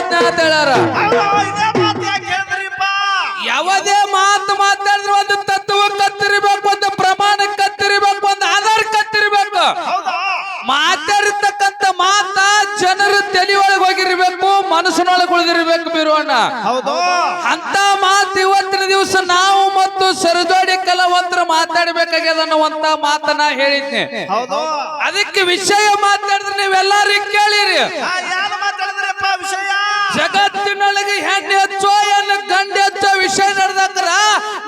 ಪ್ರಜ್ಞೆ ಅಂತ ಹೇಳ್ಯಾರ. ಹೌದು, ಮಾತು ಯಾಕೆ ಹೇಳಿದ್ರಿಪ್ಪ ಯಾವುದೇ ಮಾತು ಮಾತಾಡಿದ್ರೆ ಒಂದು ತತ್ವ ಕತ್ತಿರಬೇಕು ಒಂದು ಪ್ರಮಾಣ ಕತ್ತಿರಬೇಕು ಒಂದು ಆಧಾರ ಕತ್ತಿರಬೇಕು. ಮಾತಾಡಿರ್ತಕ್ಕಂಥ ಮಾತ ಜನರು ತಲೆಯೊಳಗೆ ಹೋಗಿರ್ಬೇಕು ಮನಸ್ಸಿನೊಳಗೆ ಉಳಿದಿರ್ಬೇಕು ಬೀರೋಣ ಅಂತ ಮಾತು ಇವತ್ತಿನ ದಿವಸ ನಾವು ಮತ್ತು ಸರಜೋಡಿ ಕಲಾವಂತರು ಮಾತಾಡ್ಬೇಕಾಗ್ಯದ ಅನ್ನುವಂತ ಮಾತನ್ನ ಹೇಳಿದ್ನಿ. ಅದಕ್ಕೆ ವಿಷಯ ಮಾತಾಡಿದ್ರೆ ನೀವೆಲ್ಲರೂ ಕೇಳಿರಿ. ವಿಷಯ? ಜಗತ್ತಿನೊಳಗೆ ಹೆಣ್ಣು ಹೆಚ್ಚೋ ಏನು ಗಂಡು ಹೆಚ್ಚೋ ವಿಷಯ ನಡೆದಕ್ರ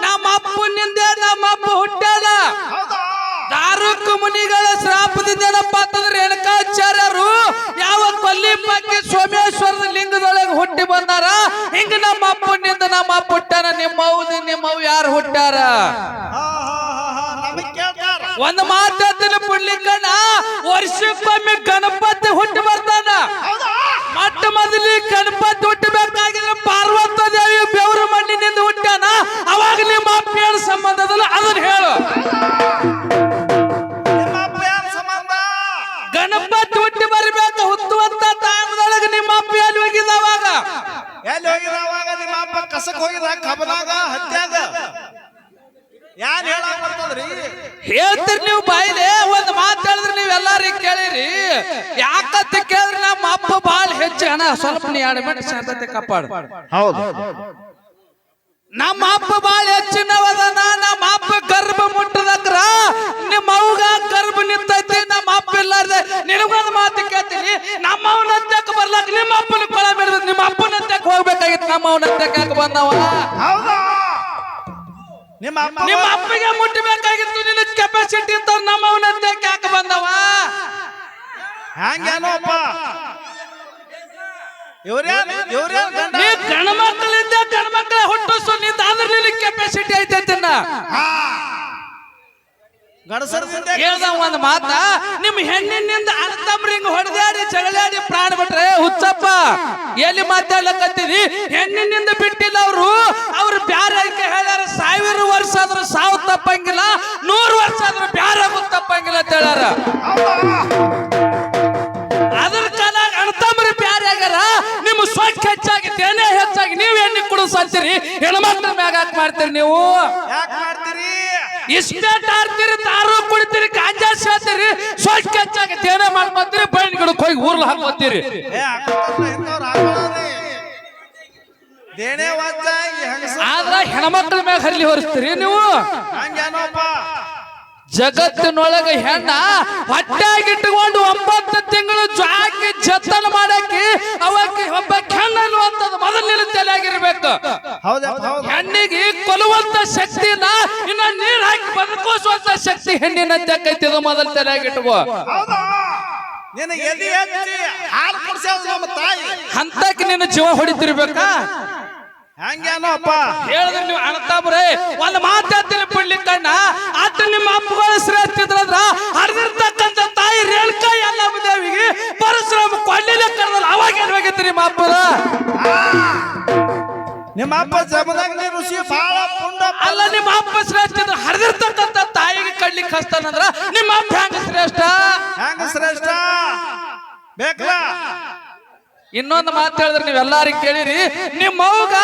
ನಮ್ಮ ಅಪ್ಪನಿಂದೆ ನಮ್ಮ ಅಪ್ಪ ಹುಟ್ಟ್ಯಾದ. ದಾರುಕ ಮುನಿಗಳ ಶ್ರಾಪದಿಂದ ಏನಪ್ಪ ಅಂತಂದ್ರೆ ರೇಣುಕಾಚಾರ್ಯರು ಯಾವ ಕೊಲ್ಲಿ ಪಕ್ಕಿ ಸೋಮೇಶ್ವರದ ಲಿಂಗದೊಳಗೆ ಹುಟ್ಟಿ ಬಂದಾರ? ಹಿಂಗ ನಮ್ಮ ಅಪ್ಪನಿಂದ ನಮ್ಮ ಅಪ್ಪ ಹುಟ್ಟಾರ ನಿಮ್ಮ ಅವ್ದು ನಿಮ್ಮ ಅವ್ ಯಾರು ಹುಟ್ಟಾರ ಒಂದು ಮಾತಾಡ್ತೀನಿ ಪುಣ್ಲಿಕ್ಕಣ್ಣ ವರ್ಷಕ್ಕೊಮ್ಮೆ ಗಣಪತಿ ಹುಟ್ಟಿ ಬರ್ತಾನ. ಮೊಟ್ಟ ಮೊದಲಿ ಗಣಪತಿ ಹುಟ್ಟಬೇಕಾಗಿದ್ರೆ ಪಾರ್ವತ ದೇವಿ ಬೆವರು ಮಣ್ಣಿನಿಂದ ಹುಟ್ಟಾನ ಅವಾಗ ನಿಮ್ಮ ಅಪ್ಪ ಸಂಬಂಧದಲ್ಲಿ ಅದನ್ನ ಹೇಳು. ಗಣಪತಿ ಹುಟ್ಟಿ ಬರಬೇಕು ಹುತ್ತುವಂತ ತಾಣದೊಳಗೆ ನಿಮ್ಮ ಅಪ್ಪ ಎಲ್ಲಿ ಹೋಗಿದ್ದ ಅವಾಗ? ಎಲ್ಲಿ ಹೋಗಿದ ಅವಾಗ? ನಿಮ್ಮ ಅಪ್ಪ ಕಸಕ್ಕೆ ಹೋಗಿದ ಕಬನಾಗ ಹತ್ಯಾಗ. ಯಾನ್ ಹೇಳಕ್ ಬರ್ತದ್ರಿ? ಹೇಳ್ತೀರಿ ನೀವು ಬಾಯಿಲೆ ಒಂದು ಮಾತು ಹೇಳಿದ್ರೆ ನೀವು ಎಲ್ಲಾರಿ ಕೇಳಿರಿ. ಯಾಕಂತ ಕೇಳಿದ್ರೆ ನಮ್ಮ ಅಪ್ಪ ಬಾಳ ಹೆಚ್ಚು ಹಣ ಸ್ವಲ್ಪ ನೀ ಎರಡು ಮಿನಿಟ್ ಶಾಂತತೆ ಕಾಪಾಡು. ಹೌದು. ನಮ್ಮ ಅಪ್ಪ ಬಾಳ ಹೆಚ್ಚಿನವದನ ನಮ್ಮ ಅಪ್ಪ ಗರ್ಭ ಮುಟ್ಟದಕ್ರ ನಿಮ್ಮ ಅವ್ಗ ಗರ್ಭ ನಿಂತೈತಿ ನಮ್ಮ ಅಪ್ಪ ಇಲ್ಲಾರ್ದೆ. ನಿನಗೊಂದು ಮಾತು ಕೇಳ್ತೀನಿ. ನಮ್ಮ ಅವನ ಹತ್ತಕ್ಕೆ ಬರ್ಲಾಕ ನಿಮ್ಮ ಅಪ್ಪನ ಕೊಳ ಬಿಡ್ಬೇಕು ನಿಮ್ಮ ಅಪ್ಪನ ಹತ್ತಕ್ಕೆ ಹೋಗ್ಬೇಕಾಗಿತ್ತು ನಮ್ಮ ಅವನ ಯಾಕೆ ಬಂದವ ಹೌದಾ? ನಿಮ್ಮ ನಿಮ್ಮ ಅಪ್ಪಗೆ ಮುಟ್ಟಬೇಕಾಗಿತ್ತು ನಿನ್ನ ಕೆಪಾಸಿಟಿ ಅಂತ ನಮ್ಮ ಅವನಂತೆ ಕ್ಯಾಕ ಯಾಕೆ ಬಂದವ? ಹ್ಯಾಂಗೇನೋಪ್ಪ ಇವ್ರ್ಯಾನ್ ಇವ್ರ್ಯಾನ್ ಗಂಡ. ನೀ ಗಣಮಕ್ಕಳಿಂದ ಗಣಮಕ್ಕಳ ಹುಟ್ಟಿಸು ನಿಂದ ಅಂದ್ರೆ ನಿನ್ನ ಕೆಪಾಸಿಟಿ ಐತೆ ಐತೈತಿನ್ನ ಗಣಸರದಿಂದ ಹೇಳ್ದ ಒಂದು ಮಾತ ನಿಮ್ ಹೆಣ್ಣಿನಿಂದ ಅರ್ಥಮ್ರಿಂಗ್ ಹೊಡೆದಾಡಿ ಜಗಳಾಡಿ ಪ್ರಾಣ ಬಿಟ್ರೆ ಹುಚ್ಚಪ್ಪ ಎಲ್ಲಿ ಮಾತಾಡ್ಲಕತ್ತಿದಿ ಹೆಣ್ಣಿನಿಂದ ಬಿಟ್ಟಿಲ್ಲ ಅವರು. ಅವ್ರು ಬ್ಯಾರೆ ಹೇಳ್ಯಾರ ಸಾವಿರ ವರ್ಷ ಆದ್ರೂ ಸಾವು ತಪ್ಪಂಗಿಲ್ಲ ನೂರು ವರ್ಷ ಆದ್ರೂ ಬ್ಯಾರೆ ತಪ್ಪಂಗಿಲ್ಲ ಅಂತ ಹೇಳ್ಯಾರ. ಅದ್ರ ಕಾಲ ಅಣ್ತಮ್ರಿ ಬ್ಯಾರೆ ಆಗ್ಯಾರ. ನಿಮ್ಮ ಸ್ವಚ್ಛ ಹೆಚ್ಚಾಗಿ ತೇನೆ ಹೆಚ್ಚಾಗಿ ನೀವು ಹೆಣ್ಣಿ ಕುಡಿಸ್ ಅಂತೀರಿ ಹೆಣ್ಮಕ್ಳ ಮ್ಯಾಗ ಹಾಕಿ ಮಾಡ್ತೀರಿ ನೀವು? ಯಾಕೆ ಇಸ್ಪೇಟ್ ಆಡ್ತೀರಿ ದಾರು ಕುಡಿತೀರಿ ಗಾಂಜಾ ಸೇರ್ತೀರಿ ಸ್ವಚ್ಛ ಹೆಚ್ಚಾಗಿ ತೇನೆ ಮಾಡ್ಕೊಂತೀರಿ ಬೈನ್ ಗಿಡಕ್ಕೆ ಹೋಗಿ ಊರ್ಲ ಹಾಕೋತೀರಿ ಆದ್ರ ಹೆಣ್ಮಕ್ಳ ಮೇಲೆ ಹರ್ಲಿ ಹೊರಿಸ್ತೀರಿ ನೀವು. ಹಂಗೇನೋಪ್ಪ? ಜಗತ್ತಿನೊಳಗೆ ಹೆಣ್ಣ ಹೊಟ್ಟಾಗಿಟ್ಟುಕೊಂಡು ಒಂಬತ್ತು ತಿಂಗಳು ಜಾಕಿ ಜತನ ಮಾಡಕ್ಕೆ ಅವಕ್ಕೆ ಒಬ್ಬ ಹೆಣ್ಣು ಅನ್ನುವಂಥದ್ದು ಮೊದಲಿನ ತಲೆಯಾಗಿರ್ಬೇಕು ಹೆಣ್ಣಿಗೆ ಕೊಲ್ಲುವಂತ ಶಕ್ತಿ ಇಲ್ಲ ಇನ್ನ ನೀರ್ ಹಾಕಿ ಬದುಕಿಸುವಂತ ಶಕ್ತಿ ಹೆಣ್ಣಿನ ತೆಕ್ಕೈತಿ ಇದು ಮೊದಲ ತಲೆಯಾಗಿಟ್ಟುಕೋ ಹೌದಾ? ನಿನ್ನ ಎಲ್ಲಿ ಎತ್ತಿ ಹಾಲು ಕುಡ್ಸ್ಯಾವ ನಮ್ಮ ತಾಯಿ. ಅಂತಕ್ಕೆ ನಿನ್ನ ಜೀವ ಹೊಡಿತಿರ್ಬೇಕಾ? ಹಂಗೇನೋಪ್ಪ ಹೇಳಿದ್ರೆ ನೀವು ಬರೆ ಒಂದು ಮಾತಾಡ್ತೀನಿ ಬಿಡ್ಲಿಕ್ಕಣ್ಣ ಅತ್ತ ನಿಮ್ಮ ಅಪ್ಪಗಳು ಶ್ರೇಷ್ಠಿದ್ರಂದ್ರ ಹರಿದಿರ್ತಕ್ಕಂಥ ತಾಯಿ ರೇಣುಕಾ ಎಲ್ಲ ದೇವಿಗೆ ಪರಶುರಾಮ ಕೊಳ್ಳಿಲೆ ಕರೆದಲ್ಲ ಅವಾಗ ಏನ್ ಹೋಗಿತ್ತು ನಿಮ್ಮ ಅಪ್ಪರ? ನಿಮ್ಮ ಅಪ್ಪ ಜಮದಾಗ ಋಷಿ ಬಾಳ ಪುಂಡ ಅಲ್ಲ ನಿಮ್ಮ ಅಪ್ಪ ಶ್ರೇಷ್ಠ ಇದ್ರ ಹರಿದಿರ್ತಕ್ಕಂಥ ತಾಯಿಗೆ ಕಡ್ಲಿಕ್ಕೆ ಹಸ್ತಾನಂದ್ರ ನಿಮ್ಮ ಅಪ್ಪ ಹೆಂಗ ಶ್ರೇಷ್ಠ? ಹೆಂಗ ಶ್ರೇಷ್ಠ? ಬೇಕಲ್ಲ? ಇನ್ನೊಂದು ಮಾತು ಹೇಳಿದ್ರೆ ನೀವೆಲ್ಲಾರಿಗೆ ಕೇಳಿರಿ. ನಿಮ್ಮ ಮೌಗ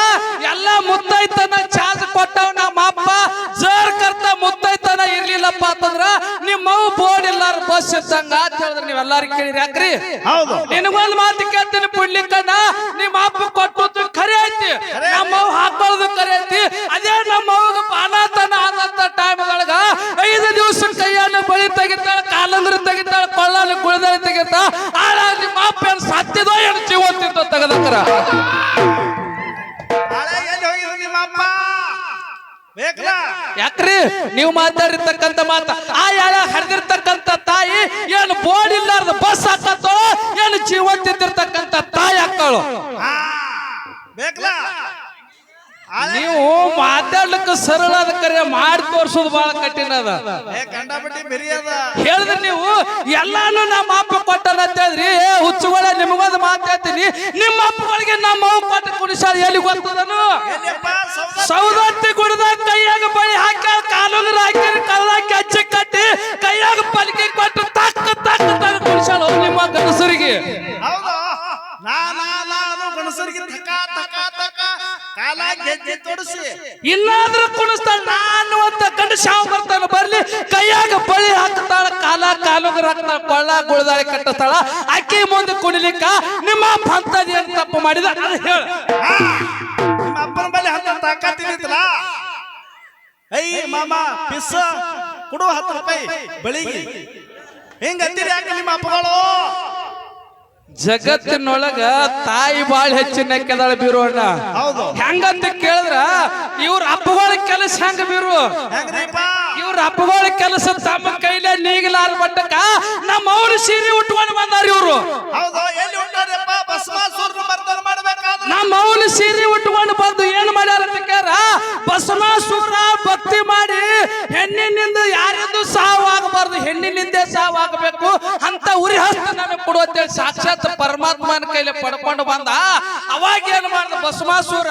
ಎಲ್ಲಾ ಮುತ್ತೈತನ ಚಾರ್ಜ್ ಕೊಟ್ಟವ್ ನಮ್ಮ ಅಪ್ಪ ಜರ್ ಕರ್ತ ಮುತ್ತೈತನ ಇರ್ಲಿಲ್ಲಪ್ಪ ಅಂತಂದ್ರ ನಿಮ್ಮ ಮಗು ಬೋರ್ಡ್ ಇಲ್ಲಾರ ಬಸ್ ಇದ್ದಂಗ ಅಂತ ಹೇಳಿದ್ರೆ ನೀವೆಲ್ಲಾರು ಕೇಳಿರಿ ಯಾಕ್ರಿ? ಹೌದು. ನಿನಗೊಂದು ಮಾತು ಕೇಳ್ತೀನಿ ಪುಣ್ಲಿಕ್ಕಣ್ಣ ನಿಮ್ಮ ಅಪ್ಪ ಕೊಟ್ಟದ್ದು ಖರೆ ಐತಿ. ನಮ್ಮ ಅವ್ ಹಾಕೊಳ್ಳೋದು ಖರೆ ಐತಿ. ಅದೇ ನಮ್ಮ ಮಗ ಅನಾಥನ ಆದಂತ ಟೈಮ್ದೊಳಗ ಐದು ದಿವಸ ಕೈಯನ್ನು ಬಳಿ ತೆಗಿತಾಳ ಕಾಲಂದ್ರ ತೆಗಿತಾಳ ಕೊಳ್ಳಲು ಗುಳದಲ್ಲಿ ತೆಗಿತಾ ತೆಗದಕ್ಕರ ಯಾಕ್ರಿ? ನೀವು ಮಾತಾಡಿರ್ತಕ್ಕಂಥ ಮಾತ. ಆ ಯಾಳ ಹರಿದಿರ್ತಕ್ಕಂಥ ತಾಯಿ ಏನು ಬೋರ್ಡ್ ಇಲ್ಲಾರ್ದ ಬಸ್ ಹಾಕತ್ತೋ ಏನು ಜೀವಂತಿದ್ದಿರ್ತಕ್ಕಂಥ ತಾಯಿ ಹಾಕಳು ಹಾ ಬೇಕಲ್ಲ ಆಳೆ- ನೀವು ಮಾತಾಡ್ಲಿಕ್ಕೆ ಸರಳ ಅದ ಕರೆ ಮಾಡಿ ತೋರ್ಸೋದು ಬಹಳ ಕಠಿಣ ಅದ. ಹೇಳಿದ್ರೆ ನೀವು ಎಲ್ಲಾನು ನಮ್ಮ ಅಪ್ಪ ಕೊಟ್ಟನ ಅಂತ ಹೇಳಿದ್ರಿ. ಏ ಹುಚ್ಚುಗಳ ನಿಮಗೊಂದು ಮಾತಾಡ್ತೀನಿ ನಿಮ್ಮ ಅಪ್ಪಗಳಿಗೆ ನಮ್ಮ ಅವ್ ಕೊಟ್ಟ ಕುಡಿಸಾಳ ಎಲ್ಲಿ ಗೊತ್ತದನು? ತೊಡಸಿ ಇನ್ನಾದ್ರೂ ಕುಣಿಸ್ತಾಳ ನಾನು ಅಂತ ಕಂಡು ಶಾವ್ ಬರ್ತಾನ ಬರ್ಲಿ. ಕೈಯಾಗ ಬಳಿ ಹಾಕ್ತಾಳ ಕಾಲ ಕಾಲುಗ ಹಾಕ್ತಾಳ ಕೊಳ್ಳ ಗುಳದಾಳಿ ಕಟ್ಟಸ್ತಾಳ. ಅಕ್ಕಿ ಮುಂದೆ ಕುಣಿಲಿಕ್ಕ ನಿಮ್ಮ ಅಂತದ್ ಏನ್ ತಪ್ಪು ಮಾಡಿದ? ಅದು ಹೇಳ. ನಿಮ್ಮ ಅಪ್ಪನ ಬಳಿ ಹತ್ತು ತಾಕತ್ ಇದ್ದಿತ್ತಲ್ಲ ಐ ಮಾಮ ಪಿಸ್ಸ ಕೊಡು ಹತ್ತು ರೂಪಾಯಿ. ಬಳಿಗೆ ಹೆಂಗ ಅಂತೀರಿ ಯಾಕೆ ನಿಮ್ಮ ಅಪ್ಪಗಳು? ಜಗತ್ತಿನೊಳಗ ತಾಯಿ ಬಾಳ್ ಹೆಚ್ಚಿನ ಕೆದಾಳ ಬೀರೋಣ ಹೆಂಗಂತ ಕೇಳಿದ್ರ ಇವ್ರ ಅಪ್ಪಗಳ ಕೆಲಸ ಹೆಂಗ ಬೀರು? ಇವ್ರ ಅಪ್ಪಗಳ ಕೆಲಸ ತಮ್ಮ ಕೈಲೇ ನೀಗಲಾರ ಮಟ್ಟಕ್ಕ ನಮ್ಮ ಅವ್ರ ಸೀರೆ ಉಟ್ಕೊಂಡು ಬಂದಾರ ಇವ್ರು. ನಮ್ಮ ಅವನ ಸೀರೆ ಉಟ್ಕೊಂಡು ಬಂದು ಏನ್ ಮಾಡ್ಯಾರ ಕೇಳ್ರ? ಬಸವನಾಸುರ ಭಕ್ತಿ ಮಾಡಿ ಹೆಣ್ಣಿನಿಂದ ಯಾರಿಂದು ಸಾವಾಗಬಾರ್ದು, ಹೆಣ್ಣಿನಿಂದ ಸಾವಾಗಬೇಕು ಅಂತ ಉರಿ ಹಸ್ತ ನನಗೆ ಕೊಡು ಅಂತೇಳಿ ಸಾಕ್ಷಾತ್ ಪರಮಾತ್ಮನ ಕೈಲಿ ಪಡ್ಕೊಂಡು ಬಂದ. ಅವಾಗ ಏನ್ ಮಾಡ್ದ ಬಸವಾಸುರ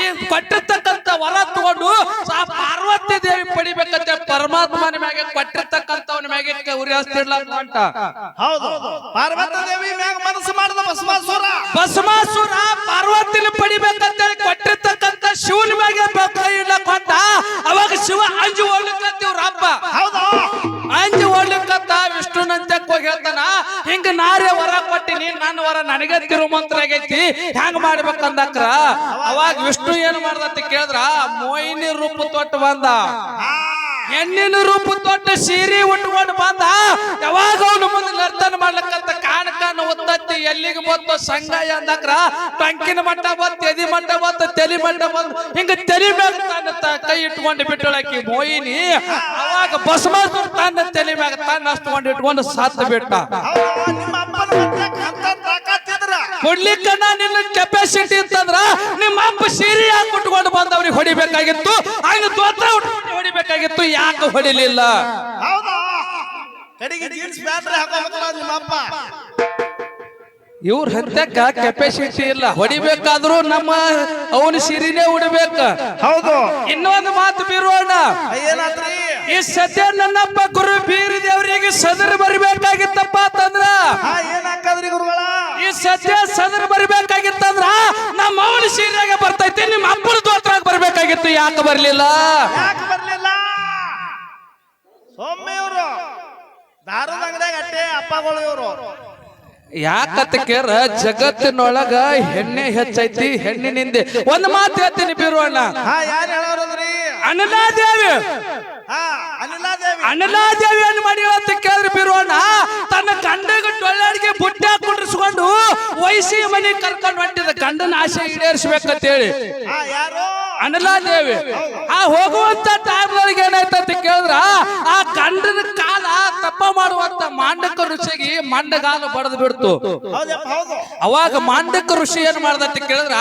ಈ ಕೊಟ್ಟಿರ್ತಕ್ಕಂಥ ವರ ತಗೊಂಡು ಪಾರ್ವತಿ ದೇವಿ ಪಡಿಬೇಕಂತೆ ಪರಮಾತ್ಮನ ಮ್ಯಾಗೆ ಕೊಟ್ಟಿರ್ತಕ್ಕಂಥವನ ಮ್ಯಾಗೆ ಉರಿ ಹಸ್ತಿಡ್ಲ ಅಂತ ಹೌದು. ಪಾರ್ವತ ದೇವಿ ಮ್ಯಾಗ ಮನಸ್ಸು ಮಾಡಿದ ಭಸ್ಮಾಸುರ ಭಸ್ಮಾಸುರ ಪಾರ್ವತಿನ ಪಡಿಬೇಕಂತೇಳಿ ಕೊಟ್ಟಿರ್ತಕ್ಕಂಥ ಶಿವನ ಮ್ಯಾಗೆ ಕೈ ಇಡ್ಲಕ್ ಹೊಂಟ. ಅವಾಗ ಶಿವ ಅಂಜು ಓಡ್ಲಿಕ್ಕಂತೀವ್ರ ಹಬ್ಬ ಹೌದು. ಅಂಜು ಓಡ್ಲಿಕ್ಕಂತ ವಿಷ್ಣುನಂತೆ ಹೋಗಿ ಹೇಳ್ತಾನ ಹಿಂಗ ನಾರೇ ವರ ಕೊಟ್ಟಿನಿ ನನ್ನ ವರ ನನಗೆ ತಿರುಮಂತ್ರ ಆಗೈತಿ ಹೆಂಗ್ ಮಾಡ್ಬೇಕಂದಕ್ರ? ಅವಾಗ ವಿಷ್ಣು ಏನ್ ಮಾಡ್ದಂತ ಕೇಳಿದ್ರ ಮೋಹಿನಿ ರೂಪ ತೊಟ್ಟು ಬಂದ. ಹೆಣ್ಣಿನ ರೂಪ ದೊಡ್ಡ ಸೀರೆ ಉಟ್ಕೊಂಡು ಬಂದ. ಯಾವಾಗ ಅವನು ಮುಂದೆ ನರ್ತನ ಮಾಡ್ಲಕ್ಕಂತ ಕಾಣ ಕಾಣ ಒತ್ತತ್ತಿ, ಎಲ್ಲಿಗೆ ಬಂತು? ಸಂಗಾಯ ಅಂದಕ್ರ ಟಂಕಿನ ಮಟ್ಟ ಬಂತು, ಎದಿ ಮಟ್ಟ ಬಂತು, ತಲೆ ಮಟ್ಟ ಬಂತು. ಹಿಂಗ ತಲೆ ಮ್ಯಾಗ ತನ್ನ ಕೈ ಇಟ್ಕೊಂಡು ಬಿಟ್ಟಳಕಿ ಮೋಯಿನಿ ಅವಾಗ ಬಸ್ ತನ್ನ ತಲೆ ಮ್ಯಾಗ ತನ್ನ ಅಷ್ಟು ಇಟ್ಕೊಂಡು ಸಾತ್ ಬಿಟ್ಟ. ಕೊಡ್ಲಿಕ್ಕ ನಿನ್ನ ಕೆಪಾಸಿಟಿ ಅಂತಂದ್ರ ನಿಮ್ಮ ಅಪ್ಪ ಸೀರೆ ಯಾಕೆ ಉಟ್ಕೊಂಡು ಬಂದವ್ರಿಗೆ ಹೊಡಿಬೇಕಾಗಿತ್ತು? ಹಂಗ ದೋತ್ರ ಉಟ್ಕೊಂಡು ಹೊಡಿಬೇಕಾಗಿತ್ತು, ಯಾಕೆ ಹೊಡಿಲಿಲ್ಲ? ಹೌದಾ? ಕಡೆಗೆ ಜೀನ್ಸ್ ಪ್ಯಾಂಟ್ ಹಾಕೋ ನಿಮ್ಮ ಅಪ್ಪ. ಇವ್ರ ಹತ್ತಕ್ಕ ಕೆಪಾಸಿಟಿ ಇಲ್ಲ. ಹೊಡಿಬೇಕಾದ್ರೂ ನಮ್ಮ ಅವನ ಸಿರಿನೇ ಉಡ್ಬೇಕ. ಹೌದು. ಇನ್ನೊಂದು ಮಾತು ಬೀರೋಣ. ಈ ಸದ್ಯ ನನ್ನಪ್ಪ ಗುರು ಬೀರಿ ದೇವರಿಗೆ ಸದರ್ ಬರಬೇಕಾಗಿತ್ತಪ್ಪ ಅಂತಂದ್ರ? ಈ ಸದ್ಯ ಸದರ್ ಬರಬೇಕಾಗಿತ್ತಂದ್ರ ನಮ್ಮ ಅವನ ಸೀರೆಗೆ ಬರ್ತೈತಿ ನಿಮ್ಮ ಅಪ್ಪನ ದೋತ್ರಾಗ ಬರ್ಬೇಕಾಗಿತ್ತು. ಯಾಕೆ ಬರ್ಲಿಲ್ಲ? ಯಾಕೆ ಬರ್ಲಿಲ್ಲ? ಸೊಮ್ಮೆ ಇವರು. ದಾರದ ಅಂಗಡಿಯಾಗ ಅಟ್ಟೆ ಅಪ್ಪಗಳು ಇವರು. ಯಾಕತ್ತ ಕೇರ? ಜಗತ್ತಿನೊಳಗ ಹೆಣ್ಣೆ ಹೆಚ್ಚೈತಿ ಹೆಣ್ಣಿನಿಂದೆ. ಒಂದು ಮಾತು ಹೇಳ್ತೀನಿ ಬೀರೋಣ ಹಾ ಯಾರು ಹೇಳೋರದ್ರಿ? ಅನಲಾದೇವಿ. ಅನಿಲಾದೇವಿ. ಏನ್ ಮಾಡಿ ಅಂತ ಕೇಳಿದ್ರೆ ಬೀರೋಣ ತನ್ನ ಗಂಡಗ ಟೊಳ್ಳಾಡಿಗೆ ಬುಟ್ಟಿ ಹಾಕೊಂಡ್ರಿಸ್ಕೊಂಡು ವಯಸ್ಸಿ ಮನೆ ಕರ್ಕೊಂಡು ಹೊಂಟಿದ. ಗಂಡನ ಆಸೆ ಈಡೇರಿಸ್ಬೇಕಂತ ಹೇಳಿ ಯಾರು? ಅನಲಾದೇವಿ. ಆ ಹೋಗುವಂತ ಟೈಮ್ನೊಳಗೆ ಏನಾಯ್ತು ಅಂತ ಕೇಳಿದ್ರ, ಆ ಗಂಡನ ಕಾಲ ತಪ್ಪ ಮಾಡುವಂತ ಮಾಂಡಕ ಋಷಿಗೆ ಮಂಡಗಾಲ ಬಡದು ಬಿಡ್ತು. ಅವಾಗ ಮಾಂಡಕ ಋಷಿ ಏನ್ ಮಾಡ್ದ ಅಂತ ಕೇಳಿದ್ರ,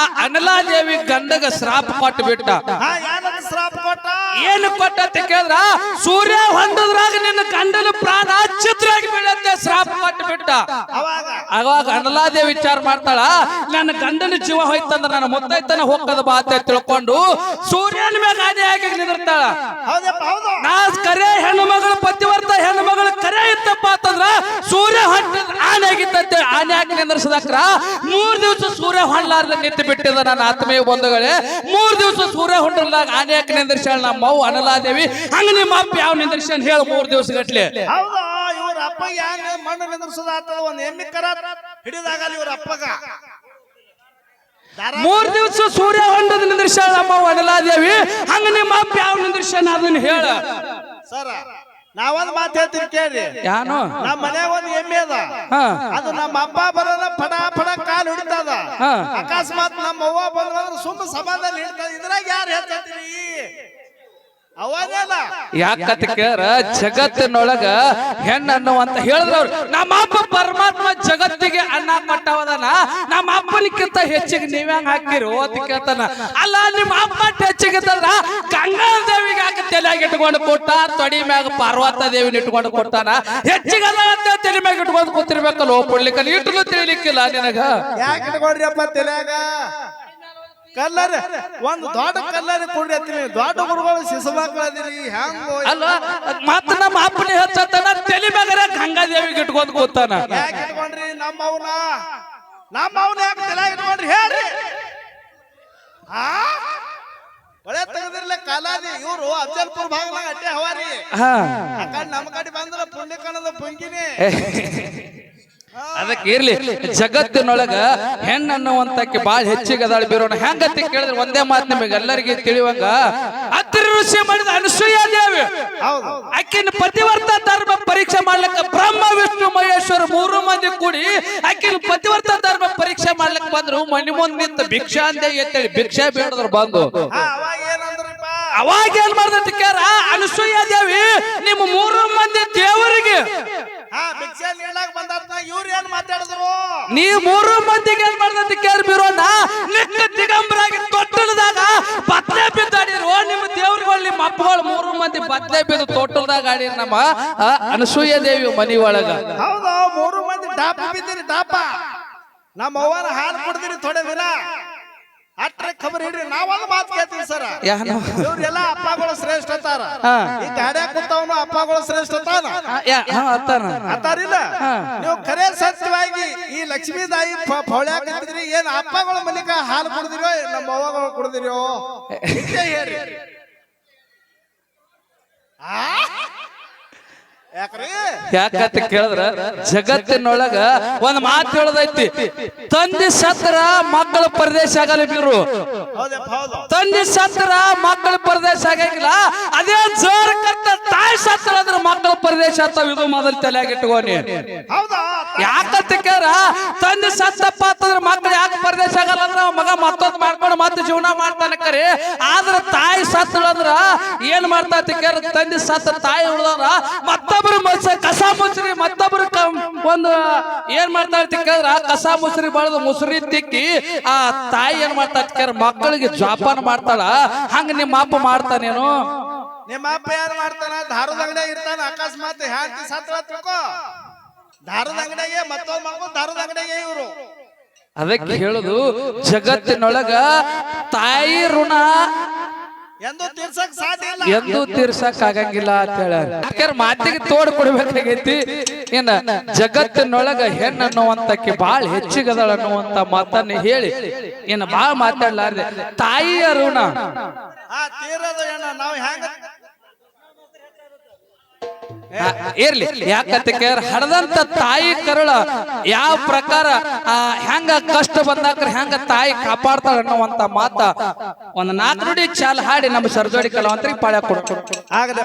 ಆ ಅನಲಾದೇವಿ ಗಂಡಗ ಶ್ರಾಪ ಕೊಟ್ಟು ಬಿಟ್ಟ. ಏನು ಕೊಟ್ಟ ಅಂತ ಕೇಳಿದ್ರ, ಸೂರ್ಯ ಹೊಂದದ್ರಾಗ ನಿನ್ನ ಗಂಡನ ಪ್ರಾಣ ಚಿತ್ರ ಬೀಳತ್ತೆ, ಶ್ರಾಪ ಕೊಟ್ಟು ಬಿಟ್ಟ. ಅವಾಗ ಅನಲಾದೆ ಅನಲಾದೇವಿ ವಿಚಾರ ಮಾಡ್ತಾಳ ನನ್ನ ಗಂಡನ ಜೀವ ಹೋಯ್ತಂದ್ರ ನನ್ನ ಮುತ್ತೈತನ ಹೋಗದ ಬಾ ಅಂತ ತಿಳ್ಕೊಂಡು ಸೂರ್ಯನ ಮೇಲೆ ಆನೆ ಆಗಿ ನಿಂದಿರ್ತಾಳ. ನಾ ಕರೆ ಹೆಣ್ಣು ಮಗಳು ಪತಿವರ್ತ ಹೆಣ್ಣು ಮಗಳು ಕರೆ ಇತ್ತಪ್ಪ ಅಂತಂದ್ರ ಸೂರ್ಯ ಹೊಂಟ ಆನೆ ಆಗಿತ್ತಂತೆ. ಆನೆ ಹಾಕಿ ನಿಂದ್ರಸದಕ್ರ ಮೂರ್ ದಿವಸ ಸೂರ್ಯ ಹೊಂಡ್ಲಾರ್ದ ನಿಂತು ಬಿಟ್ಟಿದ ನನ್ನ ಆತ್ಮೀಯ ಬಂಧುಗಳೇ. ಮೂರ್ ದಿವಸ ಸೂರ್ಯ ಹೊಂಡಲ್ದಾಗ ಆನೆ ಹಾಕಿ ನಿಂದ್ರಿಸ್ಯಾಳ ನಮ್ಮ ಅನಲಾದೇವಿ. ಹಂಗ ನಿಮ್ಮ ಅಪ್ಪ ಯಾವ ನಿಂದ್ರಿಸ್ಯಾನ ಹೇಳ ಮೂರ್ ದಿವಸ ಗಟ್ಲೆ. ಅಪ್ಪ ಯಾನ ಮಣ್ಣು ನಿಂದ್ರಸದಾತ ಒಂದ್ ಎಮ್ಮಿ ಕರ ಹಿಡಿದಾಗಲ್ಲ ಇವ್ರ ಅಪ್ಪಗ. ಮೂರ್ ದಿವಸ ಸೂರ್ಯ ಹೊಂಡದ ನಿಂದ್ರಿಸ್ಯಾಳ ನಮ್ಮ ಅವ್ವ ಅನಲಾದೇವಿ ಹಂಗ ನಿಮ್ಮ ಅಪ್ಪ ಯಾವ ನಿಂದ್ರಿಸ್ಯಾನ ಅದನ್ನ ಹೇಳ. ಸರ ನಾವೊಂದ್ ಮಾತು ಹೇಳ್ತೀನಿ ಕೇಳಿ. ಯಾನು? ನಮ್ಮ ಮನ್ಯಾಗ ಒಂದ್ ಎಮ್ಮೆ ಅದ. ಹಾ. ಅದು ನಮ್ಮ ಅಪ್ಪ ಬರೋದ ಫಡ ಪಡ ಕಾಲು ಹಿಡಿತದ. ಹಾ. ಅಕಸ್ಮಾತ್ ನಮ್ಮ ಅವ್ವ ಬಂದ್ರ ಸುಮ್ಮ ಸಮಾಧಾನ ಹಿಡ್ತದ ಇದ್ರಾಗ ಯಾರು ಹೇಳ್ತೀನಿ ಯಾಕತ್ ಕೇಳ ಜಗತ್ತಿನೊಳಗ ಹೆಣ್ಣು ಅನ್ನುವಂತ ಹೇಳಿದ್ರವ್ರು. ನಮ್ಮ ಅಪ್ಪ ಪರಮಾತ್ಮ ಜಗತ್ತಿಗೆ ಅನ್ನ ಕೊಟ್ಟವದನ ನಮ್ಮ ಅಪ್ಪನಿಕ್ಕಿಂತ ಹೆಚ್ಚಿಗೆ ನೀವೇ ಹಾಕಿರಿ ಅಂತ ಕೇಳ್ತಾನ. ಅಲ್ಲ ನಿಮ್ಮ ಅಪ್ಪ ಹೆಚ್ಚಿಗೆ ಗಂಗಾ ದೇವಿಗೆ ಹಾಕಿ ತಲೆಯಾಗ ಇಟ್ಕೊಂಡು ಕೊಟ್ಟ ತೊಡಿ ಮ್ಯಾಗ ಪಾರ್ವತ ದೇವಿನ ಇಟ್ಕೊಂಡು ಕೊಡ್ತಾನ ಹೆಚ್ಚಿಗೆ ಅದ ಅಂತ ತಲೆ ಮ್ಯಾಗ ಇಟ್ಕೊಂಡು ಕೂತಿರ್ಬೇಕಲ್ಲ ಒಪ್ಪಡ್ಲಿಕ್ಕ ಇಟ್ಟು ತಿಳಿಲಿಕ್ಕಿಲ್ಲ ನಿನಗ. ಯಾಕೆ ಇಟ್ಕೊಂಡ್ರಿಯಪ್ಪ ತಲೆಯಾಗ? ಕಲ್ಲರ್ ಒಂದು ದೊಡ್ಡ ಕಲ್ಲರ್ ಕೊಡ್ರಿ ಅಂತೀನಿ. ದೊಡ್ಡ ಗುರುಗಳು ಶಿಶು ಮಕ್ಕಳದಿರಿ ಹ್ಯಾಂಗೋ ಅಲ್ಲ ಮತ್ತ ನಮ್ಮ ಅಪ್ಪನ ಹೆಚ್ಚತ್ತಾನ ತಲೆ ಮ್ಯಾಗರ ಗಂಗಾ ಇಟ್ಕೊಂಡ್ ಕೂತಾನ. ಯಾಕೆ ಇಟ್ಕೊಂಡ್ರಿ? ನಮ್ಮ ಅವನ ನಮ್ಮ ಅವನ ಯಾಕೆ ತಲೆ ಇಟ್ಕೊಂಡ್ರಿ? ಹೇಳ್ರಿ. ಹಾ ಒಳ್ಳೆ ತೆಗೆದಿರ್ಲ ಕಾಲಾದಿ ಇವರು ಅಫಜಲ್ಪುರ್ ಭಾಗದಾಗ ಅಡ್ಡೆ ಹವಾರಿ. ಹಾ. ಆ ಕಡೆ ನಮ್ಮ ಕಡೆ ಬಂದ್ರ ಪುಣ್ಯ ಕಣದ ಪುಂಗಿನಿ ಅದಕ್ಕೆ ಇರ್ಲಿ ಜಗತ್ತಿನೊಳಗ ಹೆಣ್ಣು ಅನ್ನುವಂತಕ್ಕೆ ಬಾಳ ಹೆಚ್ಚಿಗೆ ಅದಾಳ ಬೀರೋಣ. ಹೆಂಗತಿ ಕೇಳಿದ್ರೆ ಒಂದೇ ಮಾತು ನಿಮಗೆ ಎಲ್ಲರಿಗೆ ತಿಳಿಯುವಂಗ ಅದ್ರ ಋಷಿ ಮಾಡಿದ ಅನಸೂಯ ದೇವಿ. ಆಕಿನ ಪತಿವರ್ತ ಧರ್ಮ ಪರೀಕ್ಷೆ ಮಾಡ್ಲಿಕ್ಕೆ ಬ್ರಹ್ಮ ವಿಷ್ಣು ಮಹೇಶ್ವರ ಮೂರು ಮಂದಿ ಕೂಡಿ ಆಕಿನ ಪತಿವರ್ತ ಧರ್ಮ ಪರೀಕ್ಷೆ ಮಾಡ್ಲಿಕ್ಕೆ ಬಂದ್ರು. ಮನಿ ಮುಂದ್ ನಿಂತ ಭಿಕ್ಷಾ ಅಂತ ಎತ್ತೇಳಿ. ಭಿಕ್ಷೆ ಬೇಡದ್ರು ಬಂದು. ಅವಾಗ ಏನ್ ಮಾಡ್ದ ಅನಸೂಯ ದೇವಿ ನಿಮ್ಮ ಮೂರು ಮಂದಿ ದೇವರಿಗೆ ಹಾ ಭಿಕ್ಷೆ ನೀಡಾಕ ಬಂದಾರ ಇವ್ರು ಏನ್ ಮಾತಾಡಿದ್ರು? ನೀ ಮೂರು ಮಂದಿಗೆ ಏನ್ ಮಾಡ್ದಂತ ಕೇರ್ ಬಿರೋಣ ನಿನ್ನ ದಿಗಂಬರಾಗಿ ತೊಟ್ಟಲದಾಗ ಬದ್ಲೆ ಬಿದ್ದಾಡಿರು ನಿಮ್ಮ ದೇವ್ರುಗಳು ನಿಮ್ಮ ಅಪ್ಪಗಳು ಮೂರು ಮಂದಿ ಬದ್ಲೆ ಬಿದ್ದು ತೊಟ್ಟಲದಾಗ ಆಡಿರ್ ನಮ್ಮ ಆ, ಅನಸೂಯ ದೇವಿ ಮನಿ ಒಳಗ. ಹೌದು ಮೂರು ಮಂದಿ ಡಾಪ ಬಿದ್ದೀರಿ ಡಾಪ. ನಮ್ಮ ಅವ್ವನ ಹಾಲು ಕುಡ್ದಿರಿ ಥೋಡೆ ದಿನ. ಅಟ್ರೆ ಖಬರ್ ಹಿಡ್ರಿ ನಾವೊಂದು ಮಾತು ಕೇಳ್ತೀವಿ ಸರ. ಯಾನು? ಇವ್ರೆಲ್ಲ ಅಪ್ಪಗಳು ಶ್ರೇಷ್ಠ ಅತ್ತಾರ. ಈ ಗಾಡ್ಯಾಗ ಕೂತವನು ಅಪ್ಪಗಳು ಶ್ರೇಷ್ಠ ಅತ್ತಾನ? ಅತ್ತಾನ. ಅತ್ತಾರಿಲ್ಲ ನೀವು ಖರೆ ಸತ್ಯವಾಗಿ ಈ ಲಕ್ಷ್ಮೀದಾಯಿ ಫೌಳ್ಯಾಕ ಇದ್ರಿ ಏನ್ ಅಪ್ಪಗಳ ಮಲಿಕ ಹಾಲು ಕುಡ್ದಿರೋ ನಮ್ಮ ಅವ್ವಗಳು ಕುಡ್ದಿರೋ? ಹೇಳ್ರಿ ಆ? ಯಾಕಂತ ಕೇಳಿದ್ರ? ಜಗತ್ತಿನೊಳಗ ಒಂದ್ ಮಾತು ಹೇಳದೈತಿ. ತಂದೆ ಸತ್ರ ಮಕ್ಕಳ ಪ್ರದೇಶ ಆಗಲ್ಲ ಬೀರು ತಂದೆ ಸತ್ರ ಮಕ್ಕಳ ಪ್ರದೇಶ ಆಗಂಗಿಲ್ಲ ಅದೇ ಜೋರ ಕತ್ತ ತಾಯಿ ಸತ್ರ ಅಂದ್ರೆ ಮಕ್ಕಳ ಪ್ರದೇಶ ಆಗ್ತಾವ. ಇದು ಮೊದಲು ತಲೆಯಾಗ ಇಟ್ಕೋನಿ ಹೌದಾ? ಯಾಕಂತ ತಂದೆ ಸತ್ತಪ್ಪ ಅಂತಂದ್ರೆ ಮಕ್ಕಳು ಯಾಕೆ ಪರದೇಶ ಆಗಲ್ಲ ಮಗ ಮತ್ತೊಂದು ಮಾಡ್ಕೊಂಡು ಮತ್ತೆ ಜೀವನ ಮಾಡ್ತಾನೆ ಕರೆ. ಆದ್ರ ತಾಯಿ ಸತ್ತಳ ಅಂದ್ರ ಏನ್ ಮಾಡ್ತಾ ಕೇಳ, ತಂದೆ ಸತ್ತ ತಾಯಿ ಉಳ್ದವ್ರ ಮತ್ತೊಬ್ರು ಮನ್ಸ ಕಸ ಮುಸ್ರಿ ಮತ್ತೊಬ್ರು ಒಂದು ಏನ್ ಮಾಡ್ತಾ ಕೇಳಿದ್ರ, ಕಸ ಮುಸ್ರಿ ಬಳದು ಮುಸ್ರಿ ತಿಕ್ಕಿ, ಆ ತಾಯಿ ಏನ್ ಮಾಡ್ತಾ ಕೇಳ ಮಕ್ಕಳಿಗೆ ಜೋಪಾನ ಮಾಡ್ತಾಳ, ಹಂಗ ನಿಮ್ಮ ಅಪ್ಪ ಮಾಡ್ತಾನೇನು? ನಿಮ್ಮ ಅಪ್ಪ ಏನ್ ಮಾಡ್ತಾನ? ದಾರದ ಅಂಗಡಿಯಾಗ ಇರ್ತಾನ, ಅಕಸ್ಮಾತ್ ಹ್ಯಾಂತಿ ಸತ್ರ ತಿಳ್ಕೊ. ದಾರದ ಅಂಗಡಿಗೆ ಮತ್ತೊಂದು ಮಾಡ್ಕೊಂಡು ದಾರದ ಅಂಗಡಿಗೆ ಇವರು. ಅದಕ್ಕೆ ಹೇಳುದು ಜಗತ್ತಿನೊಳಗ ತಾಯಿ ಋಣ ಎಂದು ತೀರ್ಸಕ್ ಸಾಧ್ಯ ಇಲ್ಲ. ಎಂದು ತೀರ್ಸಕ್ ಆಗಂಗಿಲ್ಲ ಅಂತ ಹೇಳ. ಯಾಕಂದ್ರೆ ಮಾತಿಗೆ ತೋಡ್ ಕೊಡ್ಬೇಕಾಗೈತಿ. ಇನ್ನ ಜಗತ್ತಿನೊಳಗ ಹೆಣ್ಣು ಅನ್ನುವಂತಕ್ಕೆ ಬಾಳ ಹೆಚ್ಚಿಗದಳ ಅನ್ನುವಂತ ಮಾತನ್ನ ಹೇಳಿ. ಇನ್ನ ಬಾಳ ಮಾತಾಡ್ಲಾರ್ದೆ ತಾಯಿಯ ಋಣ. ಆ ತೀರದ ಏನ ನಾವ್ ಹೆಂಗ ಇರ್ಲಿ. ಯಾಕಂತ ಕೇಳ ಹಡದಂತ ತಾಯಿ ಕರುಳ ಯಾವ ಪ್ರಕಾರ, ಆ, ಹೆಂಗ ಕಷ್ಟ ಬಂದಾಕ್ರ ಹೆಂಗ ತಾಯಿ ಕಾಪಾಡ್ತಾಳ ಅನ್ನುವಂತ ಮಾತ ಒಂದ್ ನಾಲ್ಕು ನುಡಿ ಚಾಲ್ ಹಾಡಿ ನಮ್ಮ ಸರ್ಜೋಡಿ ಕಲಾವಂತರಿಗೆ ಪಾಳ್ಯ ಆಗಲ್ಲ